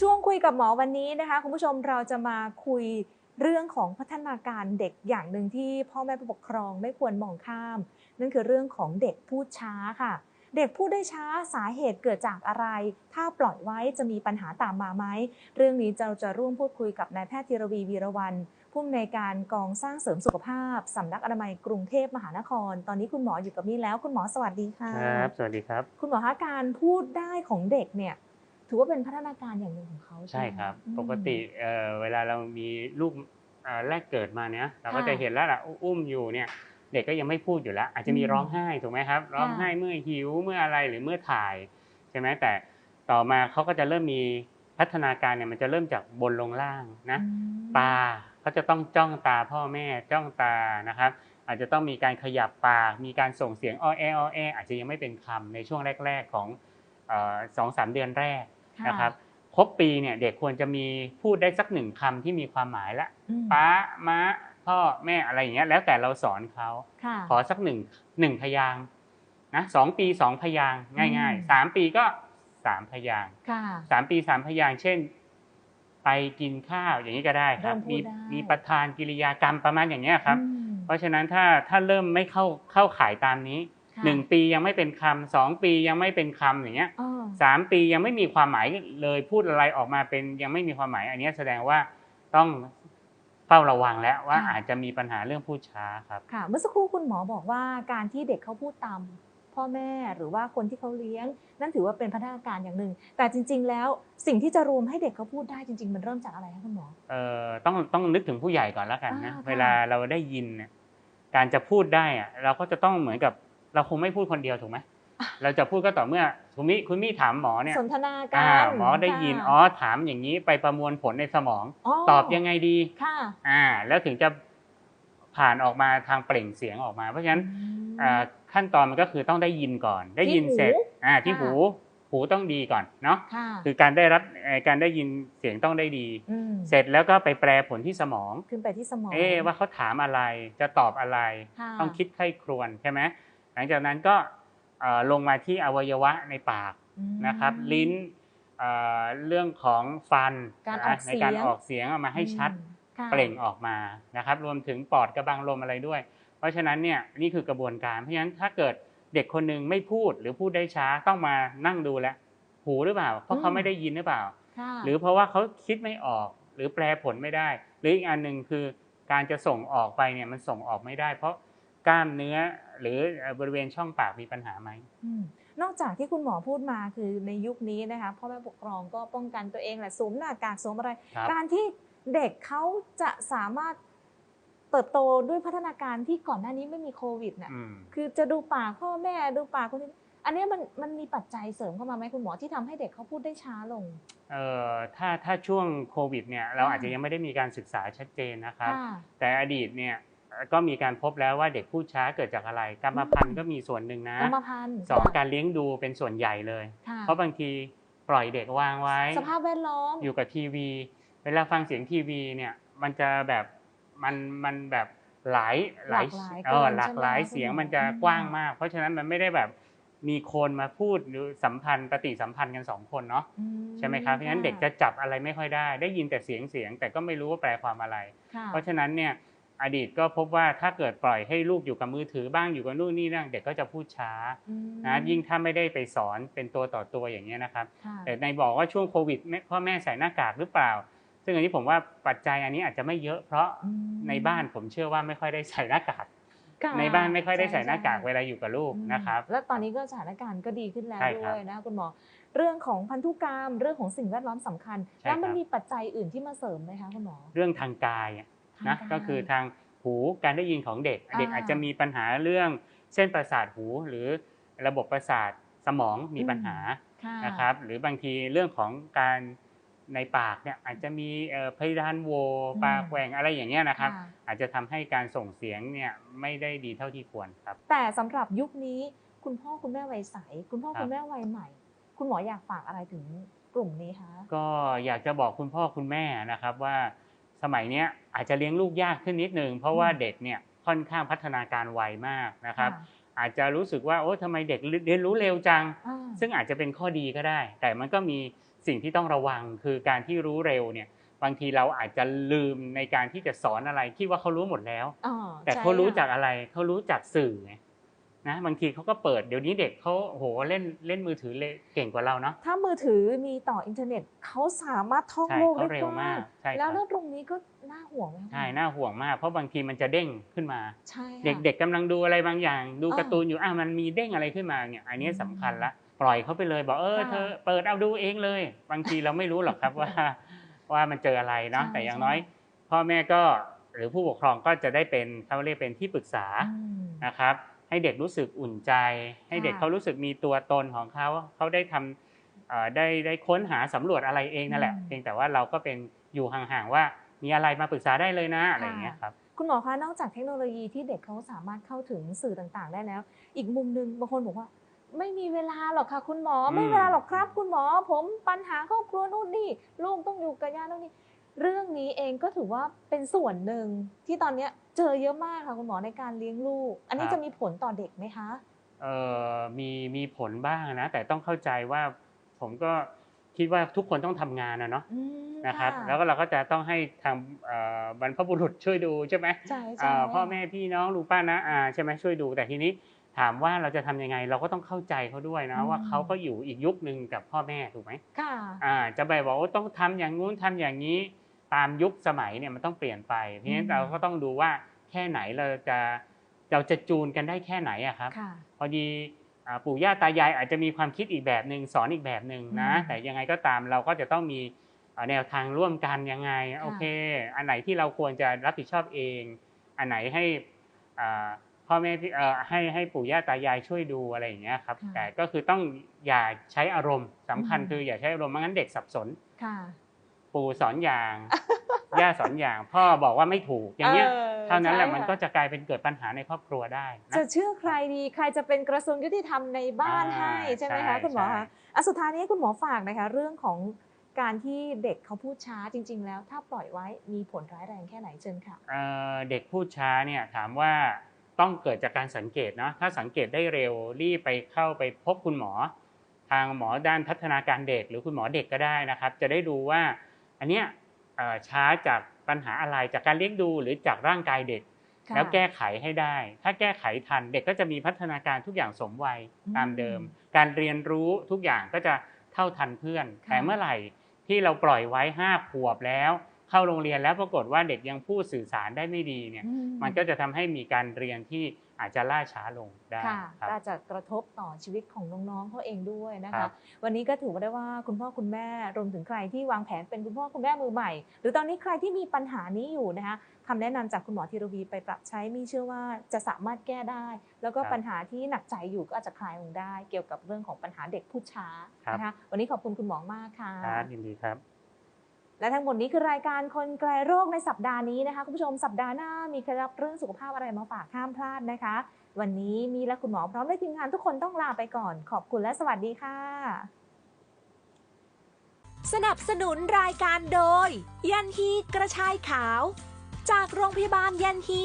ช่วงคุยกับหมอวันนี้นะคะคุณผู้ชมเราจะมาคุยเรื่องของพัฒนาการเด็กอย่างหนึ่งที่พ่อแม่ผู้ปกครองไม่ควรมองข้าม นั่นคือเรื่องของเด็กพูดช้าค่ะ เด็กพูดได้ช้าสาเหตุเกิดจากอะไร ถ้าปล่อยไว้จะมีปัญหาตามมาไหมเรื่องนี้เราจะร่วมพูดคุยกับนายแพทย์ธีรวีวีรวันผู้อำนวยการกองสร้างเสริมสุขภาพสำนักอนามัยกรุงเทพมหานคร ตอนนี้คุณหมออยู่กับนี่แล้ว คุณหมอสวัสดีค่ะครับ สวัสดีครับ คุณหมอคะการพูดได้ของเด็กเนี่ย ถือว่าเป็นพัฒนาการอย่างหนึ่งของเขาใช่ใช่ไหมครับ อืม ปกติเอ่อเวลาเรามีลูกเอ่อแรกเกิดมาเนี่ยเราก็ค่ะจะเห็นแล้วล่ะอุ้มอยู่เนี่ย เด็กก็ยังไม่พูดอยู่แล้ว อาจจะมีอืมร้องไห้ถูกไหมครับ ร้องไห้เมื่อหิวเมื่ออะไรหรือเมื่อถ่ายใช่ไหมแต่ต่อมาเขาก็จะเริ่มมีพัฒนาการเนี่ยมันจะเริ่มจากบนลงล่างนะ อืมตาเขาจะต้องจ้องตาพ่อแม่จ้องตานะครับ อาจจะต้องมีการขยับปากมีการส่งเสียงอ้อแออ้อแออาจจะยังไม่เป็นคำในช่วงแรก ๆของเอ่อสองสามเดือนแรก นะครับครบปีเนี่ยเด็กควรจะมีพูดได้สักหนึ่งคำที่มีความหมายละอืมป้าม้าพ่อแม่อะไรอย่างเงี้ยแล้วแต่เราสอนเขา ค่ะ ขอสักหนึ่งหนึ่งพยางค์นะสองปีสองพยางค์ง่ายอืม ๆสามปีก็สามพยางค์ค่ะ สามปีสามพยางค์เช่น ไปกินข้าวอย่างนี้ก็ได้ครับ เริ่มพูดมีได้ มีประธานกิริยากรรมประมาณอย่างเงี้ยครับ อืมเพราะฉะนั้นถ้าถ้าเริ่มไม่เข้าเข้าข่ายตามนี้ค่ะหนึ่งปียังไม่เป็นคำสองปียังไม่เป็นคำอย่างเงี้ยอ้อ สามปียังไม่มีความหมายเลยพูดอะไรออกมาเป็นยังไม่มีความหมาย อันนี้แสดงว่าต้องเฝ้าระวังแล้วว่าอาจจะมีปัญหาเรื่องพูดช้าครับค่ะ เมื่อสักครู่คุณหมอบอกว่าการที่เด็กเขาพูดตามพ่อแม่หรือว่าคนที่เขาเลี้ยง นั่นถือว่าเป็นพัฒนาการอย่างหนึ่ง แต่จริง ๆ แล้วสิ่งที่จะรวมให้เด็กเขาพูดได้จริง ๆ มันเริ่มจากอะไรคะคุณหมอเอ่อต้องต้องนึกถึงผู้ใหญ่ก่อนแล้วกันนะอ่าค่ะเวลาเราได้ยินเนี่ยการจะพูดได้อะเราก็จะต้องเหมือนกับเราคงไม่พูดคนเดียวถูกไหม เราจะพูดก็ต่อเมื่อคุณมิคุณมิถามหมอเนี่ยสนทนากัอ่านหมอได้ยินค่ะอ๋อถามอย่างนี้ไปประมวลผลในสมอง ตอบยังไงดีค่ะอ่า แล้วถึงจะผ่านออกมาทางเปล่งเสียงออกมา เพราะฉะนั้นอ่าขั้นตอนมันก็คือต้องได้ยินก่อน ได้ยินเสร็จอ่าที่ค่ะหูหูต้องดีก่อนเนาะค่ะคือการได้รับเอ่อการได้ยินเสียงต้องได้ดีมเสร็จแล้วก็ไปแปลผลที่สมองขึ้นไปที่สมอง เอ๊ะว่าเขาถามอะไรจะตอบอะไรค่ะต้องคิดไข้ครวนใช่ไหมหลังจากนั้นก็เอ่อ ลงมาที่อวัยวะในปากอืมนะครับ ลิ้นเอ่อเรื่องของฟันการออกนะเสียงในการออกเสียงเอามาให้ชัดอืมค่ะเปล่งออกมานะครับ รวมถึงปอดกระบังลมอะไรด้วย เพราะฉะนั้นเนี่ยนี่คือกระบวนการเพราะฉะนั้นถ้าเกิดเด็กคนหนึ่งไม่พูดหรือพูดได้ช้าต้องมานั่งดูแลวหูหรือเปล่า เพราะเขาไม่ได้ยินหรือเปล่าค่ะหรือเพราะว่าเขาคิดไม่ออกหรือแปลผลไม่ได้ หรืออีกอันหนึ่งคือการจะส่งออกไปเนี่ยมันส่งออกไม่ได้ เพราะ กล้ามเนื้อ หรือบริเวณช่องปากมีปัญหาไหมอืมนอกจากที่คุณหมอพูดมาคือในยุคนี้นะคะพ่อแม่ปกครองก็ป้องกันตัวเองแหละสวมหน้ากากสวมอะไรครับการที่เด็กเขาจะสามารถเติบโตด้วยพัฒนาการที่ก่อนหน้านี้ไม่มีโควิดน่ะอืมคือจะดูปากพ่อแม่ดูปากคนอื่นอันเนี้ยมันมันมีปัจจัยเสริมเข้ามาไหมคุณหมอที่ทำให้เด็กเขาพูดได้ช้าลง เอ่อถ้าถ้าช่วงโควิดเนี่ยเราค่ะอาจจะยังไม่ได้มีการศึกษาชัดเจนนะครับค่ะแต่อดีตเนี่ย ก็มีการพบแล้วว่าเด็กพูดช้าเกิดจากอะไร กรรมพันธุ์ก็มีส่วนหนึ่งนะกรรมพันธุ์สองค่ะการเลี้ยงดูเป็นส่วนใหญ่เลยค่ะเพราะบางทีปล่อยเด็กวางไว้ สภาพแวดล้อมอยู่กับทีวี เวลาฟังเสียงทีวีเนี่ยมันจะแบบมันมันแบบหลายหลายหลากหลายเออเกินหลากหลายใช่ไหมเสียงคุณหมอมันจะอืมกว้างมาก เพราะฉะนั้นมันไม่ได้แบบมีคนมาพูดหรือสัมพันธ์ปฏิสัมพันธ์กันสองคนเนาะอืใช่ไหมครับเพราะฉะนั้นเด็กจะจับอะไรไม่ค่อยได้ ได้ยินแต่เสียงเสียงแต่ก็ไม่รู้ว่าแปลความอะไรค่ะเพราะฉะนั้นเนี่ย อดีตก็พบว่าถ้าเกิดปล่อยให้ลูกอยู่กับมือถือบ้างอยู่กับนู่นนี่นั่นเด็กก็จะพูดช้าอืมนะยิ่งถ้าไม่ได้ไปสอนเป็นตัวต่อตัวอย่างเงี้ยนะครับค่ะแต่ในบอกว่าช่วงโควิดแม่พ่อแม่ใส่หน้ากากหรือเปล่า ซึ่งอันนี้ผมว่าปัจจัยอันนี้อาจจะไม่เยอะ เพราะอืมในบ้านผมเชื่อว่าไม่ค่อยได้ใส่หน้ากากค่ะในบ้านไม่ค่อยได้ใส่ช่หน้ากากช่เวลาอยู่กับลูกอืมนะครับ แล้วตอนนี้ก็สถานการณ์ก็ดีขึ้นแล้วใช่คด้รับวยนะคุณหมอ เรื่องของพันธุกรรมเรื่องของสิ่งแวดล้อมสำคัญใช่แล้วมันครับมีปัจจัยอื่นที่มาเสริมไหมคะคุณหมอ เรื่องทางกายอะ นะทางายก็คือทางหูการได้ยินของเด็กอ่าเด็กอาจจะมีปัญหาเรื่องเส้นประสาทหูหรือระบบประสาทสมองมีปัญหาค่ะนะครับหรือบางทีเรื่องของการในปากเนี่ยอาจจะมีเอ่อเพดานโหวปากแหว่งอะไรอย่างเงี้ยนะครับค่ะอาจจะทำให้การส่งเสียงเนี่ยไม่ได้ดีเท่าที่ควรครับ แต่สำหรับยุคนี้คุณพ่อคุณแม่วัยใส คุณพ่อครับคุณแม่วัยใหม่ คุณหมออยากฝากอะไรถึงกลุ่มนี้คะก็อยากจะบอกคุณพ่อคุณแม่นะครับว่า สมัยเนี้ยอาจจะเลี้ยงลูกยากขึ้นนิดนึงเพราะว่าเด็กเนี่ยค่อนข้างพัฒนาการไวมากนะครับค่ะอาจจะรู้สึกว่าโอ้ทำไมเด็กเรียนรู้เร็วจังอ่าซึ่งอาจจะเป็นข้อดีก็ได้ แต่มันก็มีสิ่งที่ต้องระวังคือการที่รู้เร็วเนี่ยบางทีเราอาจจะลืมในการที่จะสอนอะไรคิดว่าเขารู้หมดแล้วอ๋อแต่ใช่เขารู้ค่ะจากอะไรเขารู้จากสื่อไง นะบางทีเขาก็เปิดเดี๋ยวนี้เด็กเขาโอ้โหเล่นเล่นมือถือเลยเก่งกว่าเราเนาะถ้ามือถือมีต่ออินเทอร์เน็ตเขาสามารถท่องใช่โลกเขาได้เร็กวมาว้ากงใช่คแล้รัวบเรื่องตรงนี้ก็น่าห่วงไหมคะใช่น่าห่วงมาก เพราะบางทีมันจะเด้งขึ้นมาใช่ค่ะเด็กๆกำลังดูอะไรบางอย่าง ดูอ่าการ์ตูนอยู่อะมันมีเด้งอะไรขึ้นมาเนี่ยอันนี้อืมสำคัญละปล่อยเขาไปเลยบอกเออค่ะเธอเปิดเอาดูเองเลย บางทีเราไม่รู้หรอกครับว่า ว่ามันเจออะไรเนาะใช่แต่อย่างใช่น้อย พ่อแม่ก็หรือผู้ปกครองก็จะได้เป็นเขาเรียกเป็นที่ปรึกษาอืมนะครับ ให้เด็กรู้สึกอุ่นใจ ให้เด็กค่ะเขารู้สึกมีตัวตนของเขาเขาได้ทำเอ่อได้ได้ค้นหาสำรวจอะไรเองนั่นแหละอืมเพียงแต่ว่าเราก็เป็นอยู่ห่างๆว่ามีอะไรมาปรึกษาได้เลยนะอะไรอย่างเงี้ยครับคุณหมอคะนอกจากเทคโนโลยีที่เด็กเขาสามารถเข้าถึงสื่อต่างๆ ได้แล้ว อีกมุมหนึ่งบางคนบอกว่า ไม่มีเวลาหรอกค่ะ คุณหมออืมไม่มีเวลาหรอกครับ คุณหมอ ผมปัญหาครอบครัวนู่นนี่ลูกต้องอยู่กับย่านู่นนี่เรื่องนี้เองก็ถือว่าเป็นส่วนหนึ่งที่ตอนเนี้ย เจอเยอะมากค่ะคุณหมอในการเลี้ยงลูก อันนี้จะมีผลต่อเด็กไหมคะเอ่อมีมีผลบ้างนะแต่ต้องเข้าใจว่าผมก็คิดว่าทุกคนต้องทำงานนะเนาะอืมนะครับะแล้วก็เราก็จะต้องให้ทางเอ่อบรรพบุรุษช่วยดูใช่ไหมใช่ใช่อ่าพ่อแม่พี่น้องลุงป้านะอาใช่ไหมช่วยดูแต่ทีนี้ถามว่าเราจะทำยังไงเราก็ต้องเข้าใจเขาด้วยนะว่าเขาก็อยู่อีกยุคหนึ่งกับพ่อแม่ถูกไหมค่ะอ่าจะไปบอกว่าต้องทำอย่างงู้นทำอย่างนี้ ตามยุคสมัยเนี่ยมันต้องเปลี่ยนไปเพราะฉะนั้นอืมเราก็ต้องดูว่าแค่ไหนเราจะเราจะจูนกันได้แค่ไหนอะครับค่ะพอดีอ่าปู่ย่าตายายอาจจะมีความคิดอีกแบบหนึ่งสอนอีกแบบหนึ่งนะอืมแต่ยังไงก็ตามเราก็จะต้องมีอ่าแนวทางร่วมกันยังไงค่ะโอเค อันไหนที่เราควรจะรับผิดชอบเอง อันไหนให้อ่าพ่อแม่พี่เอ่อให้ให้ปู่ย่าตายายช่วยดูอะไรอย่างเงี้ยครับค่ะแต่ก็คือต้องอย่าใช้อารมณ์สำคัญอืมคืออย่าใช้อารมณ์ไม่งั้นเด็กสับสนค่ะปู่สอนอย่าง ย่าสอนอย่าง พ่อบอกว่าไม่ถูกอย่างเงี้ยออเท่านั้นแหละใช่มันค่ก็จะกลายเป็นเกิดปัญหาในครอบครัวได้นะจะเชื่อใครดีใครจะเป็นกระทรวงยุติธรรมในบ้านอ่าให้ใช่ไหมใช่คะคุณหมอใช่คะอะสุดท้ายนี้คุณหมอฝากนะคะเรื่องของการที่เด็กเขาพูดช้าจริง ๆ แล้ว ถ้าปล่อยไว้มีผลร้ายแรงแค่ไหนเชิญค่ะเอ่อเด็กพูดช้าเนี่ยถามว่าต้องเกิดจากการสังเกตเนาะถ้าสังเกตได้เร็วรีบไปเข้าไปพบคุณหมอ ทางหมอด้านพัฒนาการเด็ก หรือคุณหมอเด็กก็ได้นะครับ จะได้ดูว่า อันเนี้ยเอ่อ ช้าจากปัญหาอะไรจากการเลี้ยงดูหรือจากร่างกายเด็กค่ะแล้วแก้ไขให้ได้ ถ้าแก้ไขทันเด็กก็จะมีพัฒนาการทุกอย่างสมวัยอืมตามเดิม การเรียนรู้ทุกอย่างก็จะเท่าทันเพื่อนค่ะแต่เมื่อไหร่ที่เราปล่อยไว้ห้าขวบแล้ว เข้าโรงเรียนแล้วปรากฏว่าเด็กยังพูดสื่อสารได้ไม่ดีเนี่ยอืมันก็จะทำให้มีการเรียนที่อาจจะล่าช้าลงได้ค่ะครับอาจจะกระทบต่อชีวิตของน้องๆเขาเองด้วยนะครัคะบวันนี้ก็ถือว่าได้ว่าคุณพ่อคุณแม่รวมถึงใครที่วางแผนเป็นคุณพ่อคุณแม่มือใหม่ หรือตอนนี้ใครที่มีปัญหานี้อยู่นะคะคำแนะนำจากคุณหมอธีรวีไปปรับใช้มีเชื่อว่าจะสามารถแก้ได้ แล้วก็ครับปัญหาที่หนักใจอยู่ก็อาจจะคลายลงได้ เกี่ยวกับเรื่องของปัญหาเด็กพูดช้าครับนะคะวันนี้ขอบคุณคุณหมอมากค่ะครับยินดีครับ และทั้งหมดนี้คือรายการคนไกลโรคในสัปดาห์นี้นะคะ คุณผู้ชมสัปดาห์หน้ามีเคล็ดลับเรื่องสุขภาพอะไรมาฝากห้ามพลาดนะคะ วันนี้มีและคุณหมอพร้อมด้วยทีมงานทุกคนต้องลาไปก่อน ขอบคุณและสวัสดีค่ะ สนับสนุนรายการโดย ยันฮีกระชายขาว จากโรงพยาบาลยันฮี